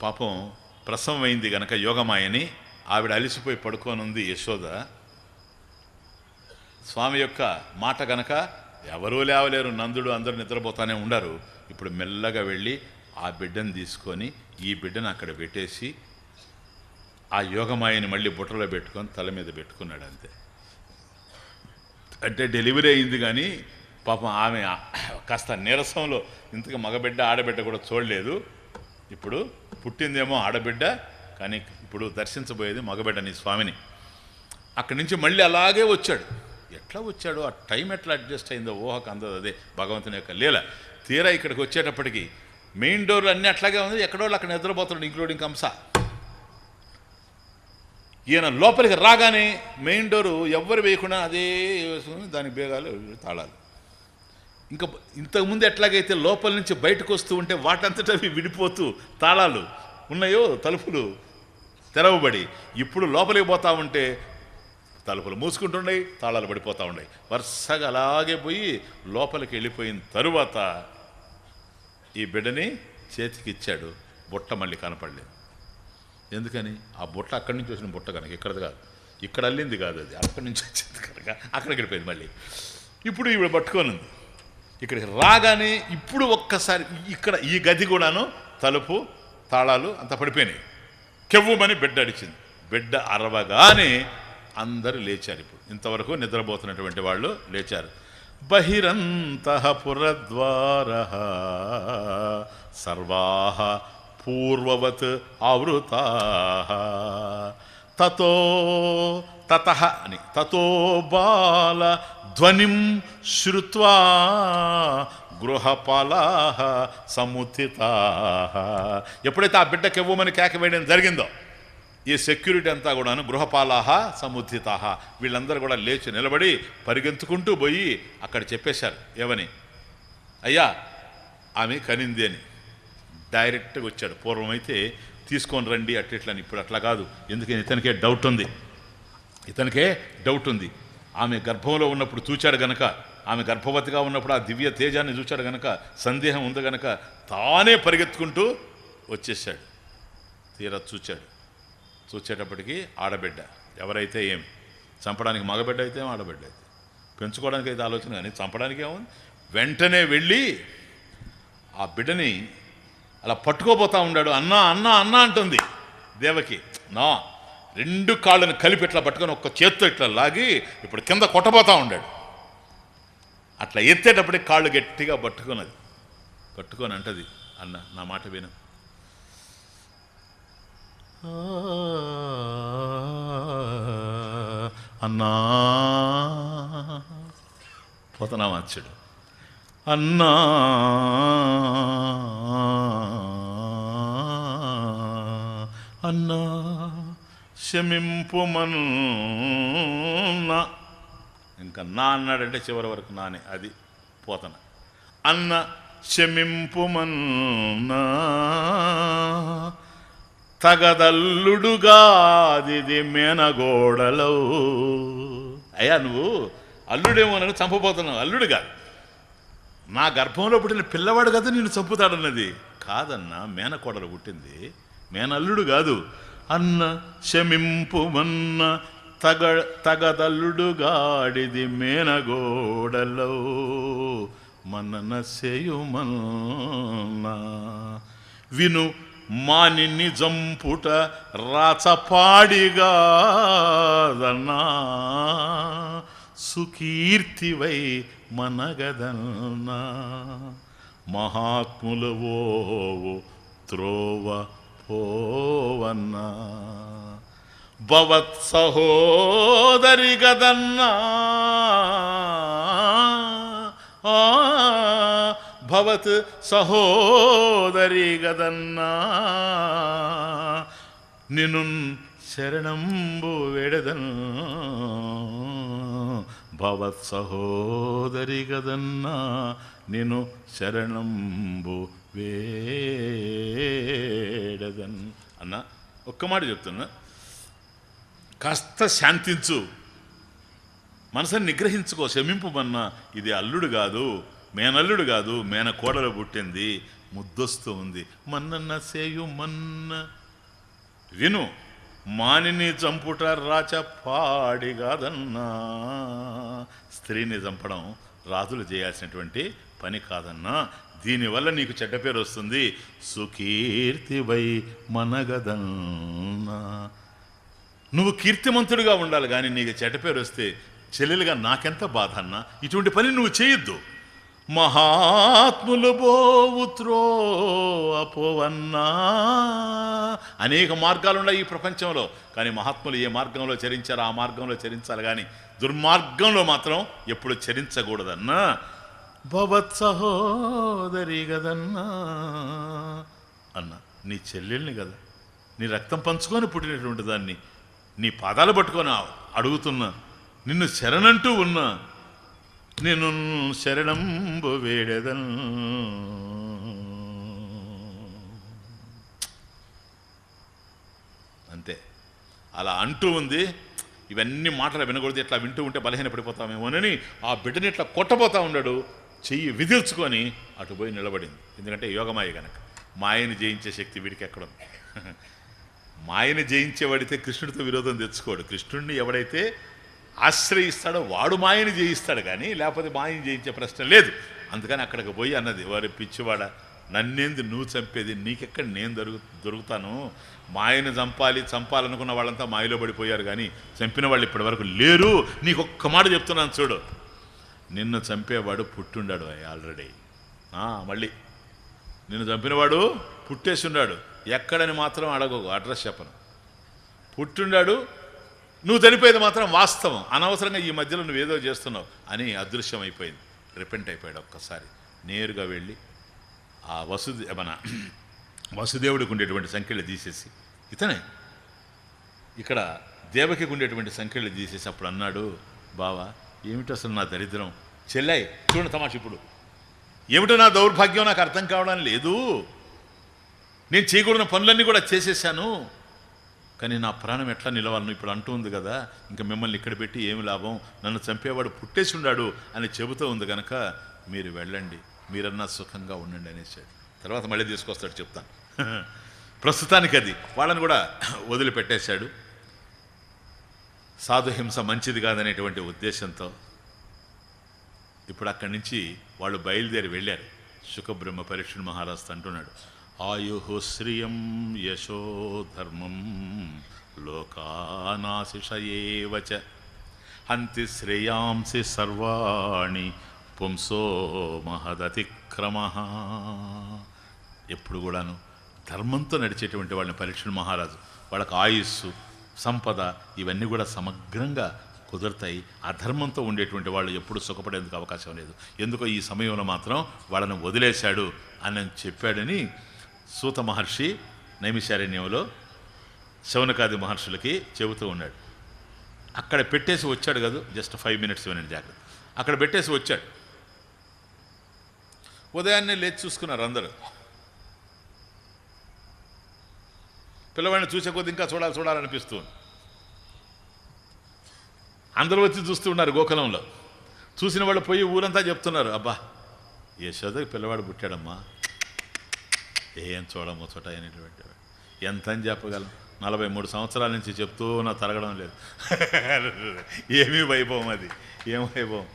పాపం ప్రసవం అయింది గనక యోగమాయని ఆవిడ అలిసిపోయి పడుకోనుంది యశోద. స్వామి యొక్క మాట గనక ఎవరూ లేవలేరు నందుడు అందరూ నిద్రపోతానే ఉండరు. ఇప్పుడు మెల్లగా వెళ్ళి ఆ బిడ్డను తీసుకొని ఈ బిడ్డను అక్కడ పెట్టేసి ఆ యోగమాయని మళ్ళీ బుట్టలో పెట్టుకొని తల మీద పెట్టుకున్నాడు అంతే. అంటే డెలివరీ అయింది కానీ పాపం ఆమె కాస్త నీరసంలో ఇంతగా మగబిడ్డ ఆడబిడ్డ కూడా చూడలేదు. ఇప్పుడు పుట్టిందేమో ఆడబిడ్డ కానీ ఇప్పుడు దర్శించబోయేది మగబిడ్డని స్వామిని. అక్కడి నుంచి మళ్ళీ అలాగే వచ్చాడు. ఎట్లా వచ్చాడు? ఆ టైం ఎట్లా అడ్జస్ట్ అయిందో ఊహకు అందదు అదే భగవంతుని యొక్క లీల. తీరా ఇక్కడికి వచ్చేటప్పటికి మెయిన్ డోర్లు అన్నీ అట్లాగే ఉంది. ఎక్కడో వాళ్ళు అక్కడ నిద్రపోతున్నాడు ఇంక్లూడింగ్ కంస. ఈయన లోపలికి రాగానే మెయిన్ డోరు ఎవ్వరు వేయకుండా అదే వేసుకుని దాని బేగాలు తాళాలు. ఇంకా ఇంతకుముందు ఎట్లాగైతే లోపల నుంచి బయటకు వస్తూ ఉంటే వాటంతట అవి విడిపోతూ తాళాలు ఉన్నాయో తలుపులు తెరవబడి ఇప్పుడు లోపలికి పోతా ఉంటే తలుపులు మూసుకుంటున్నాయి తాళాలు పడిపోతూ ఉన్నాయి. వరుసగా అలాగే పోయి లోపలికి వెళ్ళిపోయిన తరువాత ఈ బిడ్డని చేతికి ఇచ్చాడు. బుట్ట మళ్ళీ కనపడలేదు. ఎందుకని? ఆ బుట్ట అక్కడి నుంచి వచ్చిన బుట్ట కనుక ఇక్కడది కాదు. ఇక్కడ అల్లింది కాదు అది. అక్కడి నుంచి వచ్చింది కనుక అక్కడికి వెళ్ళిపోయింది మళ్ళీ. ఇప్పుడు ఈవిడ పట్టుకొని ఉంది. ఇక్కడికి రాగానే ఇప్పుడు ఒక్కసారి ఇక్కడ ఈ గది కూడాను తలుపు తాళాలు అంత పడిపోయినాయి. కెవ్వుమని బిడ్డ అడిచింది. బిడ్డ అరవగానే అందరూ లేచారు ఇప్పుడు. ఇంతవరకు నిద్రపోతున్నటువంటి వాళ్ళు లేచారు. బహిరంత పురద్వార సర్వా పూర్వవత్ ఆవృత. తతో తత అని. తతో బాల ధ్వనిం శ్రుత్వా గృహపాలా సముత్థితా. ఎప్పుడైతే ఆ బిడ్డకి ఇవ్వమని కేక వేయడం జరిగిందో ఈ సెక్యూరిటీ అంతా కూడాను గృహపాలాహ సముద్ధితాహ వీళ్ళందరూ కూడా లేచి నిలబడి పరిగెత్తుకుంటూ పోయి అక్కడ చెప్పేశారు ఏమని? అయ్యా ఆమె కనింది అని. డైరెక్ట్గా వచ్చాడు పూర్వం అయితే తీసుకొని రండి అట్టిట్లని ఇప్పుడు అట్లా కాదు. ఎందుకని? ఇతనికే డౌట్ ఉంది. ఇతనికే డౌట్ ఉంది. ఆమె గర్భంలో ఉన్నప్పుడు చూచాడు గనక ఆమె గర్భవతిగా ఉన్నప్పుడు ఆ దివ్య తేజాన్ని చూచాడు గనక సందేహం ఉంది గనక తానే పరిగెత్తుకుంటూ వచ్చేసాడు తీరా చూచాడు. చూచేటప్పటికి ఆడబిడ్డ. ఎవరైతే ఏం? చంపడానికి మగబిడ్డ అయితే ఆడబిడ్డ అయితే. పెంచుకోవడానికి అయితే ఆలోచన కానీ చంపడానికి ఏముంది? వెంటనే వెళ్ళి ఆ బిడ్డని అలా పట్టుకోపోతా ఉన్నాడు అన్నా అన్నా అన్నా అంటుంది దేవకి. నా రెండు కాళ్ళని కలిపి ఇట్లా పట్టుకొని ఒక్క చేత్తో ఇట్లా లాగి ఇప్పుడు కింద కొట్టబోతా ఉండాడు. అట్లా ఎత్తేటప్పటికి కాళ్ళు గట్టిగా పట్టుకున్నది. పట్టుకొని అంటది అన్న నా మాట విను. అన్నా. పోతనా మార్చాడు అన్నా. అన్నా. క్షమింపుమన్నా ఇంకా నా అన్నాడంటే చివరి వరకు నానే అది పోతన. అన్న క్షమింపుమన్నా తగదల్లుడుగాది మేనగోడలో. అయ్యా నువ్వు అల్లుడేమో చంపబోతున్నావు అల్లుడు కాదు నా గర్భంలో పుట్టిన పిల్లవాడు కదా నేను చంపుతాడన్నది. కాదన్న మేనకోడలు పుట్టింది. మేనల్లుడు కాదు. అన్న శమింపుమన్న తగ తగదల్లుడుగాడిది మేనగోడలో మనన సేయుమన్నా విను మానిని జంపుట రాచపాడిగాదన్నా. సుకీర్తివై మనగదన్నా. మహాత్ములవో త్రోవ ಹೋವನ್ನ ಭವತ್ ಸಹೋದರಿಗದನ್ನ. ಭವತ್ ಸಹೋದರಿಗದನ್ನ. ನಿನು ಶರಣಂಬು ವೆಡೆದನು ಭವತ್ ಸಹೋದರಿಗದನ್ನ. ನೀನು ಶರಣಂಬು వేడదన్. అన్న ఒక్క మాట చెప్తున్నా. కాస్త శాంతించు. మనసుని నిగ్రహించుకో. శమింపుమన్నా ఇది అల్లుడు కాదు మేనల్లుడు కాదు మేన కోడలు పుట్టింది ముద్దొస్తూ ఉంది. మన్నన్న సేయు మన్న. విను మానిని చంపుట రాచ పాడిగాదన్నా స్త్రీని చంపడం రాజులు చేయాల్సినటువంటి పని కాదన్నా. దీనివల్ల నీకు చెడ్డ పేరు వస్తుంది. సుకీర్తివై మనగదన్నా. నువ్వు కీర్తిమంతుడిగా ఉండాలి కానీ నీకు చెడ్డ పేరు వస్తే చెల్లెలుగా నాకెంత బాధ అన్నా ఇటువంటి పని నువ్వు చేయొద్దు. మహాత్ములు బోవుత్రో అపోవన్నా అనేక మార్గాలు ఉన్నాయి ఈ ప్రపంచంలో కానీ మహాత్ములు ఏ మార్గంలో చరించారో ఆ మార్గంలో చరించాలి కానీ దుర్మార్గంలో మాత్రం ఎప్పుడు చరించకూడదన్నా. భవత్ సహోదరి గదన్నా. అన్న నీ చెల్లెల్ని కదా నీ రక్తం పంచుకొని పుట్టినటువంటి దాన్ని నీ పాదాలు పట్టుకొని అడుగుతున్నా. నిన్ను శరణంటూ ఉన్నా. నేను శరణంబు వేడెదన్. అంతే. అలా అంటూ ఉంది. ఇవన్నీ మాటలు వినకూడదు. ఇట్లా వింటూ ఉంటే బలహీన పడిపోతామేమోనని ఆ బిడ్డని ఇట్లా కొట్టబోతా ఉన్నాడు? చెయ్యి విదిల్చుకొని అటు పోయి నిలబడింది. ఎందుకంటే యోగమాయ గనక. మాయను జయించే శక్తి వీడికి ఎక్కడుంది? మాయను జయించేవాడితే కృష్ణుడితో విరోధం తెచ్చుకోడు. కృష్ణుడిని ఎవడైతే ఆశ్రయిస్తాడో వాడు మాయని జయిస్తాడు కానీ లేకపోతే మాయని జయించే ప్రశ్న లేదు. అందుకని అక్కడికి పోయి అన్నది వారి పిచ్చివాడ నన్నేంది నువ్వు చంపేది? నీకెక్కడ నేను దొరుకు దొరుకుతాను? మాయను చంపాలి చంపాలనుకున్న వాళ్ళంతా మాయలో పడిపోయారు కానీ చంపిన వాళ్ళు ఇప్పటి వరకు లేరు. నీకు ఒక్క మాట చెప్తున్నాను చూడు. నిన్ను చంపేవాడు పుట్టుండాడు ఆల్రెడీ మళ్ళీ. నిన్ను చంపినవాడు పుట్టేసి ఉన్నాడు ఎక్కడని మాత్రం అడగకు అడ్రస్ చెప్పను. పుట్టుండాడు నువ్వు చనిపోయేది మాత్రం వాస్తవం. అనవసరంగా ఈ మధ్యలో నువ్వేదో చేస్తున్నావు అని అదృశ్యం అయిపోయింది రిపెంట్ అయిపోయాడు ఒక్కసారి. నేరుగా వెళ్ళి ఆ వసుదే మన వసుదేవుడికి ఉండేటువంటి సంఖ్యలు తీసేసి ఇతనే. ఇక్కడ దేవకి ఉండేటువంటి సంఖ్యలు తీసేసి అప్పుడు అన్నాడు బావా ఏమిటి అసలు నా దరిద్రం? చెల్లాయి చూడండి తమాష ఇప్పుడు. ఏమిటో నా దౌర్భాగ్యం నాకు అర్థం కావడం లేదు. నేను చేయకూడని పనులన్నీ కూడా చేసేసాను. కానీ నా ప్రాణం ఎట్లా నిలవాలను ఇప్పుడు అంటూ ఉంది కదా. ఇంకా మిమ్మల్ని ఇక్కడ పెట్టి ఏమి లాభం? నన్ను చంపేవాడు పుట్టేసి ఉన్నాడు అని చెబుతూ ఉంది కనుక మీరు వెళ్ళండి. మీరన్నా సుఖంగా ఉండండి అనేసాడు తర్వాత మళ్ళీ తీసుకొస్తాడు చెప్తాను. ప్రస్తుతానికి అది. వాళ్ళని కూడా వదిలిపెట్టేశాడు. సాధుహింస మంచిది కాదనేటువంటి ఉద్దేశంతో ఇప్పుడు అక్కడి నుంచి వాళ్ళు బయలుదేరి వెళ్ళారు. సుఖబ్రహ్మ పరీక్షణ మహారాజ్ అంటున్నాడు ఆయు శ్రియం యశో ధర్మం లోకానాశిషయేవచ. హంతి శ్రేయాంసి సర్వాణి పుంసో మహదతిక్రమ. ఎప్పుడు కూడాను ధర్మంతో నడిచేటువంటి వాళ్ళని పరీక్షణ మహారాజు వాళ్ళకి ఆయుస్సు సంపద ఇవన్నీ కూడా సమగ్రంగా కుదురుతాయి. అధర్మంతో ఉండేటువంటి వాళ్ళు ఎప్పుడు సుఖపడేందుకు అవకాశం లేదు. ఎందుకో ఈ సమయంలో మాత్రం వాళ్ళని వదిలేశాడు అని చెప్పాడని సూత మహర్షి నైమిషారణ్యంలో శౌనకాది మహర్షులకి చెబుతూ ఉన్నాడు. అక్కడ పెట్టేసి వచ్చాడు కదా జస్ట్ ఫైవ్ మినిట్స్ ఇవ్వండి జాగ్రత్త. అక్కడ పెట్టేసి వచ్చాడు. ఉదయాన్నే లేచి చూసుకున్నారు అందరూ. పిల్లవాడిని చూసే కొద్ది ఇంకా చూడాలి చూడాలనిపిస్తుంది. అందరూ వచ్చి చూస్తూ ఉన్నారు గోకులంలో. చూసిన వాళ్ళు పోయి ఊరంతా చెప్తున్నారు అబ్బా యశోదకి పిల్లవాడు పుట్టాడమ్మా. ఏం చూడము చోట అనేటువంటి ఎంత అని చెప్పగలం? నలభై మూడు సంవత్సరాల నుంచి చెప్తూ నా తరగడం లేదు. ఏమీ వైభవం అది. ఏం వైభవం?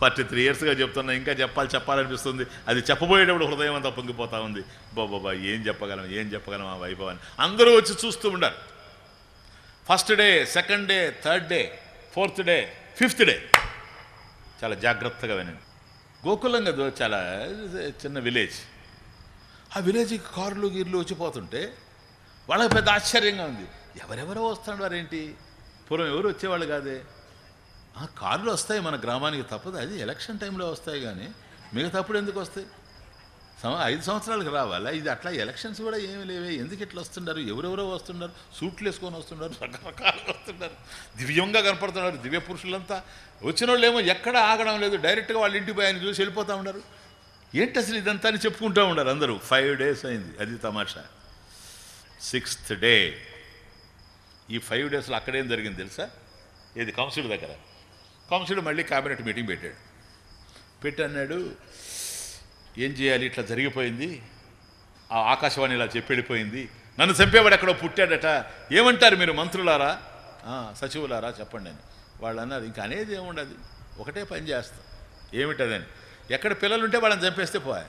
ఫార్టీ త్రీ ఇయర్స్గా చెప్తున్నా ఇంకా చెప్పాలి చెప్పాలనిపిస్తుంది. అది చెప్పబోయేటప్పుడు హృదయం అంతా పొంగిపోతూ ఉంది. బాబా ఏం చెప్పగలం ఏం చెప్పగలం ఆ వైభవాన్ని? అందరూ వచ్చి చూస్తూ ఉండాలి. First day second day third day fourth day fifth day. చాలా జాగ్రత్తగా వినండి. గోకులం కదా చాలా చిన్న విలేజ్. ఆ విలేజ్కి కార్లు గీర్లు వచ్చిపోతుంటే వాళ్ళకి పెద్ద ఆశ్చర్యంగా ఉంది. ఎవరెవరో వస్తున్నారు ఏంటి పూర్వం ఎవరు వచ్చేవాళ్ళు కాదే? కార్లు వస్తాయి మన గ్రామానికి తప్పదు. అది ఎలక్షన్ టైంలో వస్తాయి కానీ మిగతాప్పుడు ఎందుకు వస్తాయి? సమ ఐదు సంవత్సరాలకు రావాలా? ఇది అట్లా ఎలక్షన్స్ కూడా ఏమి లేవే. ఎందుకు ఇట్లా వస్తున్నారు? ఎవరెవరో వస్తున్నారు? సూట్లు వేసుకొని వస్తున్నారు? రకరకాలు వస్తున్నారు. దివ్యంగా కనపడుతున్నారు. దివ్య పురుషులంతా. వచ్చిన వాళ్ళు ఏమో ఎక్కడ ఆగడం లేదు. డైరెక్ట్గా వాళ్ళ ఇంటికి పోయి ఆయన చూసి వెళ్ళిపోతూ ఉన్నారు. ఏంటి అసలు ఇదంతా అని చెప్పుకుంటూ ఉన్నారు అందరూ. ఫైవ్ డేస్ అయింది. అది తమాషా. Sixth day. ఈ ఫైవ్ డేస్లో అక్కడేం జరిగింది తెలుసా? ఏది? కౌన్సిల్ దగ్గర. కంసుడు మళ్ళీ క్యాబినెట్ మీటింగ్ పెట్టాడు. పెట్టి అన్నాడు ఏం చేయాలి? ఇట్లా జరిగిపోయింది. ఆ ఆకాశవాణి ఇలా చెప్పెళ్ళిపోయింది నన్ను చంపేవాడు ఎక్కడో పుట్టాడట. ఏమంటారు మీరు మంత్రులారా? సచివులారా చెప్పండి అని. వాళ్ళు అన్నారు ఇంకా అనేది ఏముండదు. ఒకటే పని చేస్తాం. ఏమిటదని ఎక్కడ పిల్లలుంటే వాళ్ళని చంపేస్తే పోయా.